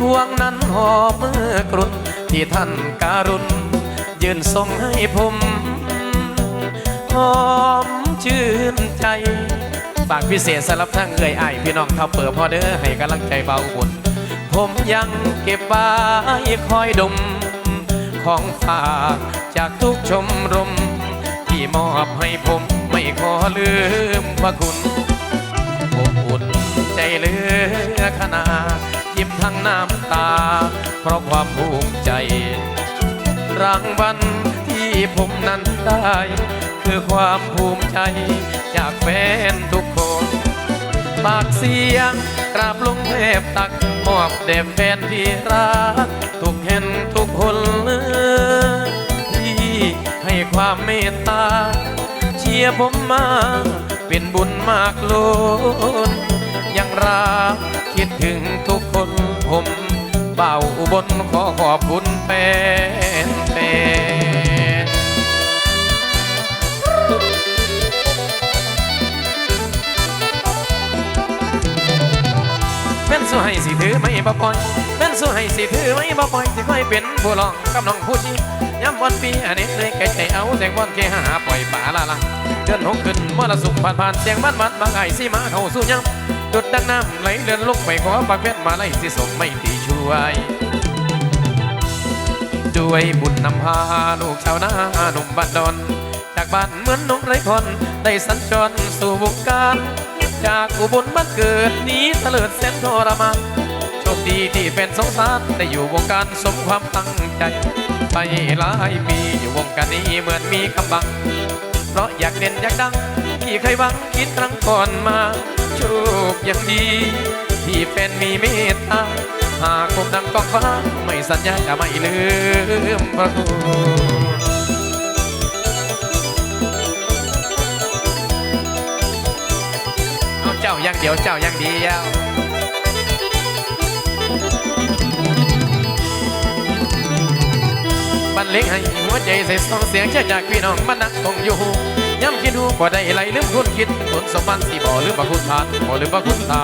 พวงนั้นหอมเมื่อกรุนที่ท่านการุณยืนทรงให้ผมหอมชื่นใจ ฝากพิเศษสำหรับทั้งเอ่ยไอพี่น้องทับเปิดพ่อเด้อให้กำลังใจเบาบุญผมยังเก็บไว้คอยดม ของฝากจากทุกชมรม ที่มอบให้ผมไม่ขอลืมพระคุณอบอุ่นใจเลือขนาด ทั้งน้ำตา เพราะความภูมิใจ รางวัลที่ผมนั้นได้ คือความภูมิใจจากแฟนทุกคน ปากเสียงกราบลงเทพตักมอบแด่แฟนที่รัก ทุกเห็นทุกคนที่ให้ความเมตตา เชียร์ผมมาเป็นบุญมากล้นยังรักคิดถึง บาอุบลขอขอบคุณแฟนแฟนเป็นสู้ให้สิถือไม่บ่ปล่อยเป็นสู้ให้สิถือไม่บ่ปล่อยสิค่อยเป็นผู้รองกับน้องผู้ชี้ย้ำวันปีอันนี้เลยแกใจเอาแสงวันแกหาปล่อยป่าละละเดือนหกขึ้นมรสุมผ่านผ่านเสียงบ้านบ้านบางไอ้สิมาเข้าสู่ย้ำ ดุดดังน้ำไหลเลือนลงไปขอปากเพชรมาไล่สิส่งไม่ตีช่วยด้วยบุญนำพาลูกชาวนาหนุ่มบ้านดอน จากบ้านเหมือนนกไร้คนได้สัญจรสู่วงการ จากอุบลบ้านเกิดนี้เตลิดแสนทรมานโชคดีที่เป็นสงสารได้อยู่วงการสมความตั้งใจ ไปหลายปีอยู่วงการนี้เหมือนมีกำบัง เพราะอยากเด่นอยากดังที่เคยหวังคิดครั้งก่อนมา โชคยังดี ที่เป็นมีเมตตา หากผมดังกองฟ้าไม่สัญญาจะไม่ลืมพระคุณเอาเจ้าอย่างเดียวเจ้าอย่างเดียวบันเล็กให้หัวใจใส่สองเสียงเชื่อจากพี่น้องมันนักคงอยู่ ย้ำคิดดูบ่ได้ไรลืมคุณคิดผลสมบัติที่บ่ลืมบ่คุณทานบ่ลืมบ่คุณตา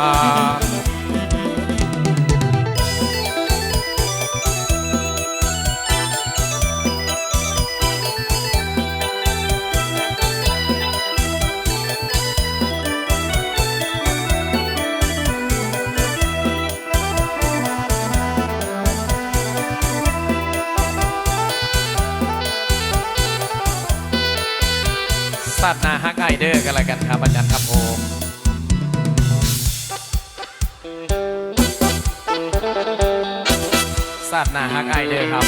นสัตว์นาฮักไอเดอร์กันละกันครับอาจารย์ครับผมสัตว์นาฮักไอเดอร์ครับ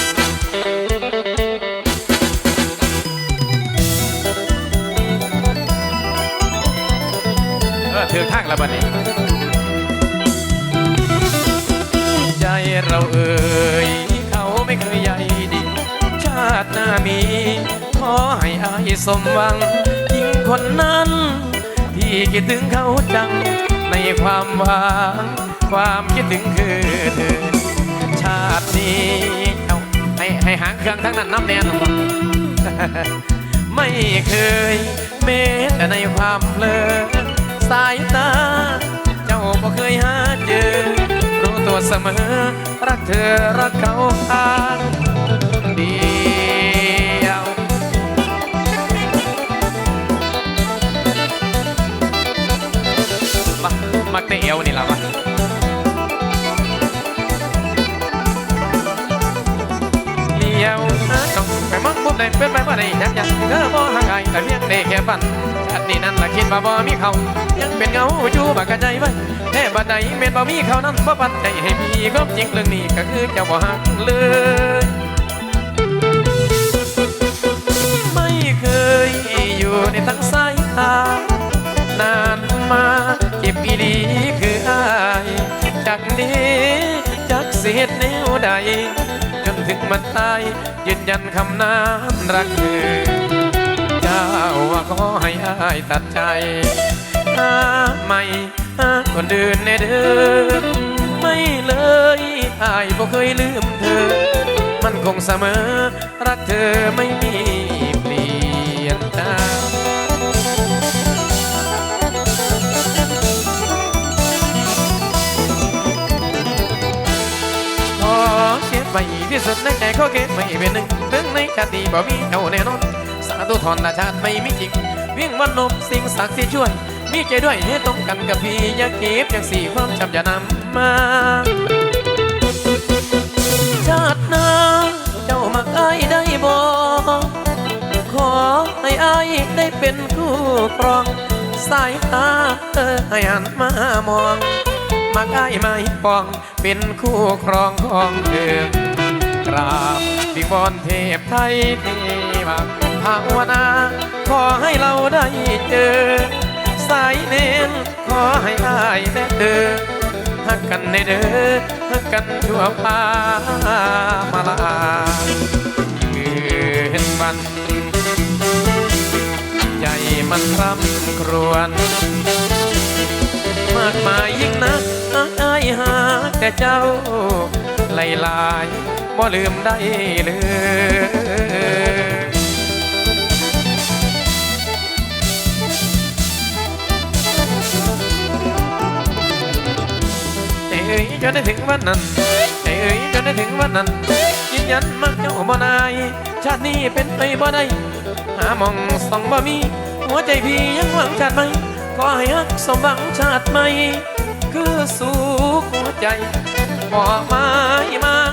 เออถือข้างแล้วบัดนี้ ใจเราเอ่ยเขาไม่เคยใหญ่ดี ชาติหน้ามี ขอให้อายสมหวัง คนนั้น ที่คิดถึงเขาจัง ในความหวังความคิดถึงคือเธอ ชาตินี้เอาให้ให้หางเครื่องทั้งนั้นน้ำแน่นอนไม่เคยแม้แต่ในความเพลินสายตา เจ้าบ่เคยหาเจอ รู้ตัวเสมอ รักเธอรักเขาข้าง มักแต่เอวนี่ละวะเลี้ยวหาจ้องไปมองมุมใดเป็นไปบ่ได้ยับยั้งเธอบ่ห่างไกลแต่เพียงได้แค่ฝันชาตินี้นั้นละคิดว่าบ่มีเขายังเป็นเงาอยู่บักกะใจไว้แค่บัดใดเม็นบ่มีเขานั้นบ่ปันใจให้มีความจริงเรื่องนี้ก็คือเจ้าบ่หักเลยไม่เคยอยู่ในทั้งสายตานานมาเจ็บอีห เสียดแนวใด จนถึงมันตาย ยืนยันคำนั้นรักเธอเจ้าว่าขอให้อายตัดใจหาไม่หาคนอื่นในเดิมไม่เลยอายบ่เคยลืมเธอ มันคงเสมอ รักเธอไม่มีเปลี่ยนตา ที่สุดในใจขอเก็บไว้เป็นหนึ่งถึงในชาติบ่มีเท่าแน่นอนสาธุทอนนาชาติไม่มีจริงวิ่งวันนบสิ่งศักดิ์สิทธิ์ช่วย มีใจด้วยให้ตรงกันกับพี่อย่าเก็บอย่างสี่ความจำอย่านำมาชาติหน้าเจ้ามักอายได้บ่ขอให้อายได้เป็นคู่ครอง สายตาเออให้หันมามอง มักอายไม่ปอง เป็นคู่ครองของเธอ ราบวิงวอนเทพไทยเทวาภาวนาขอให้เราได้เจอ สายเน้นขอให้อายได้เจอฮักกันในเด้อฮักกันชั่วฟ้ามาลาเกินวันใจมันรำครวญมากมายยิ่งนักอายหาแต่เจ้าไล่ลาย บ่ลืมได้เลยเอ้ยจนได้ถึงวันนั้นเอ้ยจนได้ถึงวันนั้นยืนยันมักเจ้าบ่นายชาตินี้เป็นไปบ่ได้หามองส่องบ่มี หัวใจพี่ยังหวังชาติไหมขอให้ฮักสมหวังชาติใหมคือสู่หัวใจบอกมามา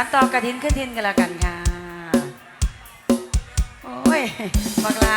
านต่อกระถินขึ้นทินกันแล้วกันค่ะ โอ้ยบักลา